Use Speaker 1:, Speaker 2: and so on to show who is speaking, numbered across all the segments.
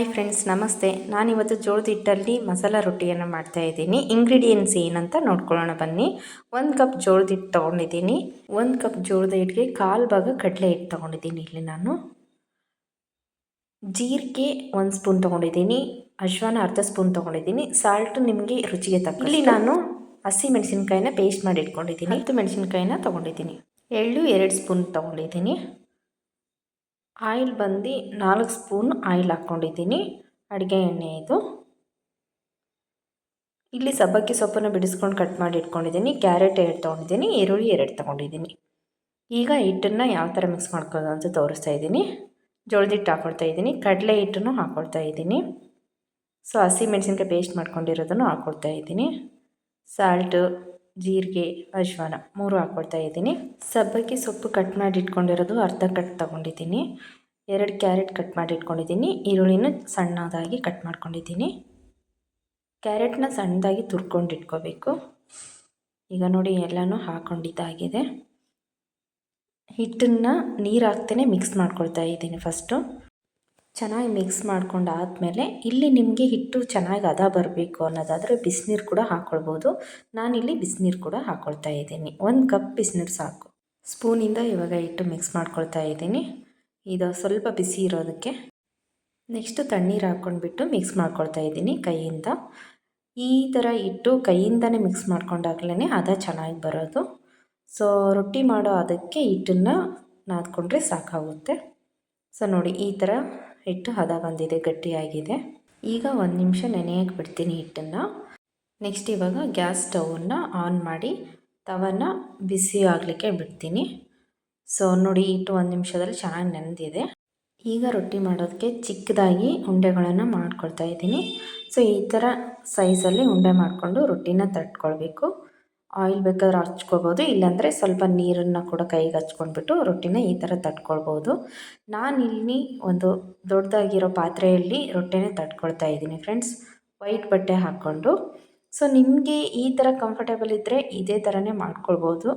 Speaker 1: Hi friends, ನಮಸ್ತೆ. ನಾನಿವತ್ತು ಜೋಳದ ಹಿಟ್ಟಲ್ಲಿ ಮಸಾಲ ರೊಟ್ಟಿಯನ್ನು ಮಾಡ್ತಾ ಇದ್ದೀನಿ. ಇಂಗ್ರೀಡಿಯೆಂಟ್ಸ್ ಏನಂತ ನೋಡ್ಕೊಳ್ಳೋಣ ಬನ್ನಿ. ಒಂದು ಕಪ್ ಜೋಳದ ಹಿಟ್ಟು ತೊಗೊಂಡಿದ್ದೀನಿ. ಒಂದು ಕಪ್ ಜೋಳದ ಹಿಟ್ಟಿಗೆ ಕಾಲು ಭಾಗ ಕಡಲೆ ಹಿಟ್ಟು ತೊಗೊಂಡಿದ್ದೀನಿ ಇಲ್ಲಿ ನಾನು. ಜೀರಿಗೆ ಒಂದು ಸ್ಪೂನ್ ತೊಗೊಂಡಿದ್ದೀನಿ. ಅಶ್ವಾನ ಅರ್ಧ ಸ್ಪೂನ್ ತೊಗೊಂಡಿದ್ದೀನಿ. ಸಾಲ್ಟು ನಿಮಗೆ ರುಚಿಗೆ ತಕ್ಕ ಇಲ್ಲಿ ನಾನು ಹಸಿ ಮೆಣಸಿನ್ಕಾಯಿನ ಪೇಸ್ಟ್ ಮಾಡಿ ಇಟ್ಕೊಂಡಿದ್ದೀನಿ. ಹತ್ತು ಮೆಣಸಿನ್ಕಾಯಿನ ತೊಗೊಂಡಿದ್ದೀನಿ. ಎಳ್ಳು ಎರಡು ಸ್ಪೂನ್ ತೊಗೊಂಡಿದ್ದೀನಿ. ಆಯಿಲ್ ಬಂದು ನಾಲ್ಕು ಸ್ಪೂನ್ ಆಯಿಲ್ ಹಾಕ್ಕೊಂಡಿದ್ದೀನಿ. ಅಡುಗೆ ಎಣ್ಣೆ ಇದು. ಇಲ್ಲಿ ಸಬ್ಬಕ್ಕಿ ಸೊಪ್ಪನ್ನು ಬಿಡಿಸ್ಕೊಂಡು ಕಟ್ ಮಾಡಿ ಇಟ್ಕೊಂಡಿದ್ದೀನಿ. ಕ್ಯಾರೆಟ್ ಎರಡು ತೊಗೊಂಡಿದ್ದೀನಿ. ಈರುಳ್ಳಿ ಎರಡು ತೊಗೊಂಡಿದ್ದೀನಿ. ಈಗ ಹಿಟ್ಟನ್ನು ಯಾವ ಥರ ಮಿಕ್ಸ್ ಮಾಡ್ಕೊಳ್ಳೋದು ಅಂತ ತೋರಿಸ್ತಾ ಇದ್ದೀನಿ. ಜೋಳದ ಹಿಟ್ಟು ಹಾಕ್ಕೊಳ್ತಾ ಇದ್ದೀನಿ. ಕಡಲೆ ಹಿಟ್ಟನ್ನು ಹಾಕ್ಕೊಳ್ತಾ ಇದ್ದೀನಿ. ಸೊ ಹಸಿ ಮೆಣಸಿನ್ಕಾಯಿ ಪೇಸ್ಟ್ ಮಾಡ್ಕೊಂಡಿರೋದನ್ನು ಹಾಕ್ಕೊಳ್ತಾ ಇದ್ದೀನಿ. ಸಾಲ್ಟು ಜೀರಿಗೆ, ಅಜ್ವಾನ ಮೂರು ಹಾಕ್ಕೊಳ್ತಾ ಇದ್ದೀನಿ. ಸಬ್ಬಕ್ಕಿ ಸೊಪ್ಪು ಕಟ್ ಮಾಡಿ ಇಟ್ಕೊಂಡಿರೋದು ಅರ್ಧ ಕಟ್ ತೊಗೊಂಡಿದ್ದೀನಿ. ಎರಡು ಕ್ಯಾರೆಟ್ ಕಟ್ ಮಾಡಿ ಇಟ್ಕೊಂಡಿದ್ದೀನಿ ಈರುಳ್ಳಿನ ಸಣ್ಣದಾಗಿ ಕಟ್ ಮಾಡ್ಕೊಂಡಿದ್ದೀನಿ. ಕ್ಯಾರೆಟ್ನ ಸಣ್ಣದಾಗಿ ತುರ್ಕೊಂಡು ಇಟ್ಕೋಬೇಕು ಈಗ ನೋಡಿ ಎಲ್ಲನೂ ಹಾಕೊಂಡಿದ್ದಾಗಿದೆ. ಹಿಟ್ಟನ್ನು ನೀರು ಹಾಕ್ತೇನೆ ಮಿಕ್ಸ್ ಮಾಡ್ಕೊಳ್ತಾ ಇದ್ದೀನಿ ಫಸ್ಟು. ಚೆನ್ನಾಗಿ ಮಿಕ್ಸ್ ಮಾಡ್ಕೊಂಡು ಆದಮೇಲೆ ಇಲ್ಲಿ ನಿಮಗೆ ಹಿಟ್ಟು ಚೆನ್ನಾಗಿ ಹದ ಬರಬೇಕು ಅನ್ನೋದಾದರೆ ಬಿಸಿನೀರು ಕೂಡ ಹಾಕ್ಕೊಳ್ಬೋದು ನಾನಿಲ್ಲಿ ಬಿಸಿನೀರು ಕೂಡ ಹಾಕ್ಕೊಳ್ತಾ ಇದ್ದೀನಿ. ಒಂದು ಕಪ್ ಬಿಸಿನೀರು ಸಾಕು. ಸ್ಪೂನಿಂದ ಇವಾಗ ಹಿಟ್ಟು ಮಿಕ್ಸ್ ಮಾಡ್ಕೊಳ್ತಾ ಇದ್ದೀನಿ. ಇದು ಸ್ವಲ್ಪ ಬಿಸಿ ಇರೋದಕ್ಕೆ ನೆಕ್ಸ್ಟು ತಣ್ಣೀರು ಹಾಕ್ಕೊಂಡ್ಬಿಟ್ಟು ಮಿಕ್ಸ್ ಮಾಡ್ಕೊಳ್ತಾ ಇದ್ದೀನಿ ಕೈಯಿಂದ. ಈ ಥರ ಇಟ್ಟು ಕೈಯಿಂದನೇ ಮಿಕ್ಸ್ ಮಾಡ್ಕೊಂಡಾಗ್ಲೇ ಹದ ಚೆನ್ನಾಗಿ ಬರೋದು. ಸೊ ರೊಟ್ಟಿ ಮಾಡೋ ಅದಕ್ಕೆ ಹಿಟ್ಟನ್ನು ನಾದ್ಕೊಂಡ್ರೆ ಸಾಕಾಗುತ್ತೆ. ಸೊ ನೋಡಿ ಈ ಥರ ಹಿಟ್ಟು ಹದ ಬಂದಿದೆ, ಗಟ್ಟಿಯಾಗಿದೆ. ಈಗ ಒಂದು ನಿಮಿಷ ನೆನೆಯಕ್ಕೆ ಬಿಡ್ತೀನಿ ಹಿಟ್ಟನ್ನು. ನೆಕ್ಸ್ಟ್ ಇವಾಗ ಗ್ಯಾಸ್ ಸ್ಟವನ್ನು ಆನ್ ಮಾಡಿ ತವನ ಬಿಸಿ ಆಗಲಿಕ್ಕೆ ಬಿಡ್ತೀನಿ. ಸೊ ನೋಡಿ, ಇಟ್ಟು ಒಂದು ನಿಮಿಷದಲ್ಲಿ ಚೆನ್ನಾಗಿ ನೆನೆದಿದೆ. ಈಗ ರೊಟ್ಟಿ ಮಾಡೋದಕ್ಕೆ ಚಿಕ್ಕದಾಗಿ ಉಂಡೆಗಳನ್ನು ಮಾಡ್ಕೊಳ್ತಾ ಇದ್ದೀನಿ. ಸೊ, ಈ ಥರ ಸೈಜಲ್ಲಿ ಉಂಡೆ ಮಾಡಿಕೊಂಡು ರೊಟ್ಟಿನ ತಟ್ಕೊಳ್ಬೇಕು. ಆಯಿಲ್ ಬೇಕಾದ್ರೆ ಹಚ್ಕೋಬೋದು, ಇಲ್ಲಾಂದರೆ ಸ್ವಲ್ಪ ನೀರನ್ನು ಕೂಡ ಕೈಗೆ ಹಚ್ಕೊಂಡ್ಬಿಟ್ಟು ರೊಟ್ಟಿನ ಈ ಥರ ತಟ್ಕೊಳ್ಬೋದು. ಇಲ್ಲಿ ಒಂದು ದೊಡ್ಡದಾಗಿರೋ ಪಾತ್ರೆಯಲ್ಲಿ ರೊಟ್ಟಿನ ತಟ್ಕೊಳ್ತಾ ಇದ್ದೀನಿ ಫ್ರೆಂಡ್ಸ್. ವೈಟ್ ಬಟ್ಟೆ ಹಾಕ್ಕೊಂಡು. ಸೊ, ನಿಮಗೆ ಈ ಥರ ಕಂಫರ್ಟೇಬಲ್ ಇದ್ದರೆ ಇದೇ ಥರನೇ ಮಾಡ್ಕೊಳ್ಬೋದು.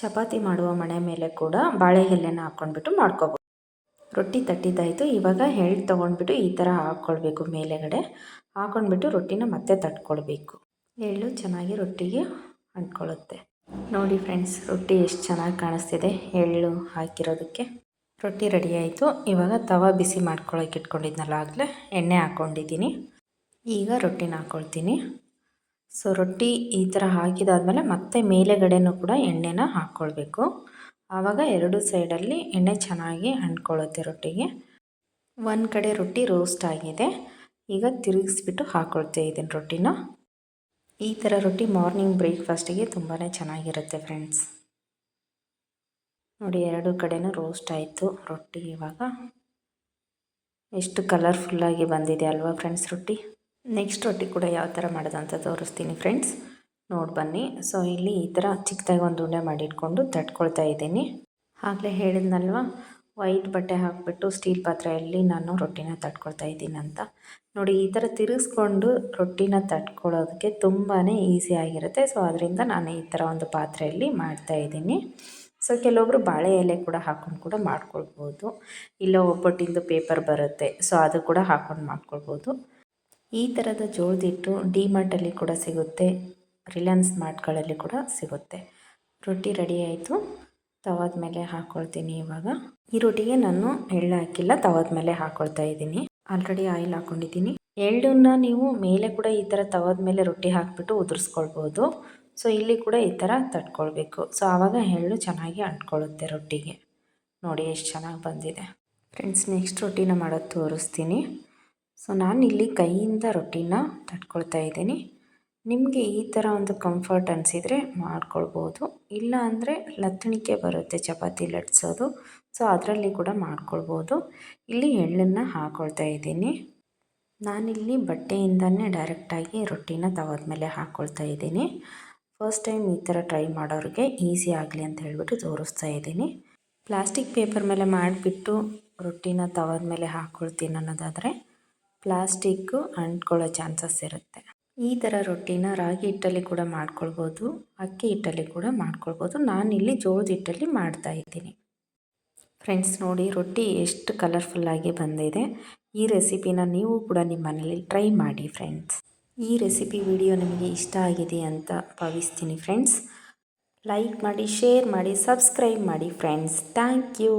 Speaker 1: ಚಪಾತಿ ಮಾಡುವ ಮಣೆ ಮೇಲೆ ಕೂಡ ಬಾಳೆ ಎಲೆನ ಹಾಕ್ಕೊಂಡ್ಬಿಟ್ಟು ಮಾಡ್ಕೋಬೋದು. ರೊಟ್ಟಿ ತಟ್ಟಿದ್ದಾಯಿತು. ಇವಾಗ ಎಳ್ಳು ತೊಗೊಂಡ್ಬಿಟ್ಟು ಈ ಥರ ಹಾಕ್ಕೊಳ್ಬೇಕು ಮೇಲೆಗಡೆ. ಹಾಕ್ಕೊಂಡ್ಬಿಟ್ಟು ರೊಟ್ಟಿನ ಮತ್ತೆ ತಟ್ಕೊಳ್ಬೇಕು. ಎಳ್ಳು ಚೆನ್ನಾಗಿ ರೊಟ್ಟಿಗೆ ಅಂಟ್ಕೊಳ್ಳುತ್ತೆ. ನೋಡಿ ಫ್ರೆಂಡ್ಸ್, ರೊಟ್ಟಿ ಎಷ್ಟು ಚೆನ್ನಾಗಿ ಕಾಣಿಸ್ತಿದೆ ಎಳ್ಳು ಹಾಕಿರೋದಕ್ಕೆ. ರೊಟ್ಟಿ ರೆಡಿ ಆಯಿತು. ಇವಾಗ ತವ ಬಿಸಿ ಮಾಡ್ಕೊಳ್ಳೋಕೆ ಇಟ್ಕೊಂಡಿದ್ನಲ್ಲ ಆಗಲೇ ಎಣ್ಣೆ ಹಾಕ್ಕೊಂಡಿದ್ದೀನಿ ಈಗ ರೊಟ್ಟಿನ ಹಾಕ್ಕೊಳ್ತೀನಿ ಸೊ ರೊಟ್ಟಿ ಈ ಥರ ಹಾಕಿದಾದ್ಮೇಲೆ ಮತ್ತೆ ಮೇಲೆಗಡೆನೂ ಕೂಡ ಎಣ್ಣೆನ ಹಾಕ್ಕೊಳ್ಬೇಕು. ಆವಾಗ ಎರಡು ಸೈಡಲ್ಲಿ ಎಣ್ಣೆ ಚೆನ್ನಾಗಿ ಅಂಟ್ಕೊಳ್ಳುತ್ತೆ ರೊಟ್ಟಿಗೆ. ಒಂದು ಕಡೆ ರೊಟ್ಟಿ ರೋಸ್ಟ್ ಆಗಿದೆ. ಈಗ ತಿರುಗಿಸ್ಬಿಟ್ಟು ಹಾಕ್ಕೊಳ್ತಾ ಇದ್ದೀನಿ ರೊಟ್ಟಿನ. ಈ ಥರ ರೊಟ್ಟಿ ಮಾರ್ನಿಂಗ್ ಬ್ರೇಕ್ಫಾಸ್ಟಿಗೆ ತುಂಬಾ ಚೆನ್ನಾಗಿರುತ್ತೆ ಫ್ರೆಂಡ್ಸ್ ನೋಡಿ ಎರಡು ಕಡೆನೂ ರೋಸ್ಟ್ ಆಯಿತು ರೊಟ್ಟಿ ಇವಾಗ. ಎಷ್ಟು ಕಲರ್ಫುಲ್ಲಾಗಿ ಬಂದಿದೆ ಅಲ್ವಾ ಫ್ರೆಂಡ್ಸ್ ರೊಟ್ಟಿ. ನೆಕ್ಸ್ಟ್ ರೊಟ್ಟಿ ಕೂಡ ಯಾವ ಥರ ಮಾಡೋದಂತ ತೋರಿಸ್ತೀನಿ ಫ್ರೆಂಡ್ಸ್ ನೋಡಿ ಬನ್ನಿ. ಸೊ ಇಲ್ಲಿ ಈ ಥರ ಚಿಕ್ಕದಾಗಿ ಒಂದು ಉಂಡೆ ಮಾಡಿಟ್ಕೊಂಡು ತಟ್ಕೊಳ್ತಾ ಇದ್ದೀನಿ. ಆಗಲೇ ಹೇಳಿದ್ನಲ್ವ? ವೈಟ್ ಬಟ್ಟೆ ಹಾಕಿಬಿಟ್ಟು ಸ್ಟೀಲ್ ಪಾತ್ರೆಯಲ್ಲಿ ನಾನು ರೊಟ್ಟಿನ ತಟ್ಕೊಳ್ತಾ ಇದ್ದೀನಿ ಅಂತ. ನೋಡಿ, ಈ ಥರ ತಿರುಗಿಸ್ಕೊಂಡು ರೊಟ್ಟಿನ ತಟ್ಕೊಳ್ಳೋದಕ್ಕೆ ತುಂಬಾ ಈಸಿ ಆಗಿರುತ್ತೆ. ಸೊ ಅದರಿಂದ ನಾನು ಈ ಥರ ಒಂದು ಪಾತ್ರೆಯಲ್ಲಿ ಮಾಡ್ತಾ ಇದ್ದೀನಿ. ಸೊ ಕೆಲವೊಬ್ಬರು ಬಾಳೆ ಎಲೆ ಕೂಡ ಹಾಕ್ಕೊಂಡು ಕೂಡ ಮಾಡ್ಕೊಳ್ಬೋದು. ಇಲ್ಲ ಒಬ್ಬಟ್ಟಿಂದು ಪೇಪರ್ ಬರುತ್ತೆ. ಸೊ ಅದು ಕೂಡ ಹಾಕ್ಕೊಂಡು ಮಾಡ್ಕೊಳ್ಬೋದು. ಈ ಥರದ ಜೋಳದಿಟ್ಟು ಡಿಮಾರ್ಟಲ್ಲಿ ಕೂಡ ಸಿಗುತ್ತೆ. ರಿಲಯನ್ಸ್ ಮಾರ್ಟ್ಗಳಲ್ಲಿ ಕೂಡ ಸಿಗುತ್ತೆ. ರೊಟ್ಟಿ ರೆಡಿ ಆಯಿತು. ತವಾದ ಮೇಲೆ ಹಾಕ್ಕೊಳ್ತೀನಿ ಇವಾಗ. ಈ ರೊಟ್ಟಿಗೆ ನಾನು ಎಳ್ಳು ಹಾಕಿಲ್ಲ, ತವಾದ ಮೇಲೆ ಹಾಕ್ಕೊಳ್ತಾ ಇದ್ದೀನಿ. ಆಲ್ರೆಡಿ ಆಯಿಲ್ ಹಾಕ್ಕೊಂಡಿದ್ದೀನಿ ಎಳ್ಳನ್ನ ನೀವು ಮೇಲೆ ಕೂಡ ಈ ಥರ ತವಾದ ಮೇಲೆ ರೊಟ್ಟಿ ಹಾಕಿಬಿಟ್ಟು ಉದುರಿಸ್ಕೊಳ್ಬೋದು. ಸೊ, ಇಲ್ಲಿ ಕೂಡ ಈ ಥರ ತಟ್ಕೊಳ್ಬೇಕು. ಸೊ, ಆವಾಗ ಎಳ್ಳು ಚೆನ್ನಾಗಿ ಅಂಟ್ಕೊಳ್ಳುತ್ತೆ ರೊಟ್ಟಿಗೆ. ನೋಡಿ, ಎಷ್ಟು ಚೆನ್ನಾಗಿ ಬಂದಿದೆ. ಫ್ರೆಂಡ್ಸ್, ನೆಕ್ಸ್ಟ್ ರೊಟ್ಟಿನ ಮಾಡೋದು ತೋರಿಸ್ತೀನಿ. ಸೊ ನಾನು ಇಲ್ಲಿ ಕೈಯಿಂದ ರೊಟ್ಟಿನ ತಟ್ಕೊಳ್ತಾ ಇದ್ದೀನಿ. ನಿಮಗೆ ಈ ಥರ ಒಂದು ಕಂಫರ್ಟ್ ಅನಿಸಿದರೆ ಮಾಡ್ಕೊಳ್ಬೋದು. ಇಲ್ಲ ಅಂದರೆ ಲತ್ತಣಿಕೆ ಬರುತ್ತೆ ಚಪಾತಿ ಲಟ್ಸೋದು ಸೊ ಅದರಲ್ಲಿ ಕೂಡ ಮಾಡ್ಕೊಳ್ಬೋದು. ಇಲ್ಲಿ ಎಳ್ಳನ್ನು ಹಾಕ್ಕೊಳ್ತಾ ಇದ್ದೀನಿ. ನಾನಿಲ್ಲಿ ಬಟ್ಟೆಯಿಂದನೇ ಡೈರೆಕ್ಟಾಗಿ ರೊಟ್ಟಿನ ತವದ ಮೇಲೆ ಹಾಕ್ಕೊಳ್ತಾ ಇದ್ದೀನಿ. ಫಸ್ಟ್ ಟೈಮ್ ಈ ಥರ ಟ್ರೈ ಮಾಡೋರಿಗೆ ಈಸಿ ಆಗಲಿ ಅಂತ ಹೇಳ್ಬಿಟ್ಟು ತೋರಿಸ್ತಾ ಇದ್ದೀನಿ. ಪ್ಲಾಸ್ಟಿಕ್ ಪೇಪರ್ ಮೇಲೆ ಮಾಡಿಬಿಟ್ಟು ರೊಟ್ಟಿನ ತವದ ಮೇಲೆ ಹಾಕ್ಕೊಳ್ತೀನಿ ಅನ್ನೋದಾದರೆ ಪ್ಲಾಸ್ಟಿಕ್ಕು ಅಂಟ್ಕೊಳ್ಳೋ ಚಾನ್ಸಸ್ ಇರುತ್ತೆ. ಈ ಥರ ರೊಟ್ಟಿನ ರಾಗಿ ಹಿಟ್ಟಲ್ಲಿ ಕೂಡ ಮಾಡ್ಕೊಳ್ಬೋದು, ಅಕ್ಕಿ ಹಿಟ್ಟಲ್ಲಿ ಕೂಡ ಮಾಡ್ಕೊಳ್ಬೋದು. ನಾನಿಲ್ಲಿ ಜೋಳದ ಹಿಟ್ಟಲ್ಲಿ ಮಾಡ್ತಾ ಇದ್ದೀನಿ. ಫ್ರೆಂಡ್ಸ್ ನೋಡಿ, ರೊಟ್ಟಿ ಎಷ್ಟು ಕಲರ್ಫುಲ್ಲಾಗಿ ಬಂದಿದೆ. ಈ ರೆಸಿಪಿನ ನೀವು ಕೂಡ ನಿಮ್ಮ ಮನೇಲಿ ಟ್ರೈ ಮಾಡಿ ಫ್ರೆಂಡ್ಸ್. ಈ ರೆಸಿಪಿ ವಿಡಿಯೋ ನಿಮಗೆ ಇಷ್ಟ ಆಗಿದೆ ಅಂತ ಭಾವಿಸ್ತೀನಿ ಫ್ರೆಂಡ್ಸ್. ಲೈಕ್ ಮಾಡಿ, ಶೇರ್ ಮಾಡಿ, ಸಬ್ಸ್ಕ್ರೈಬ್ ಮಾಡಿ ಫ್ರೆಂಡ್ಸ್. Thank you.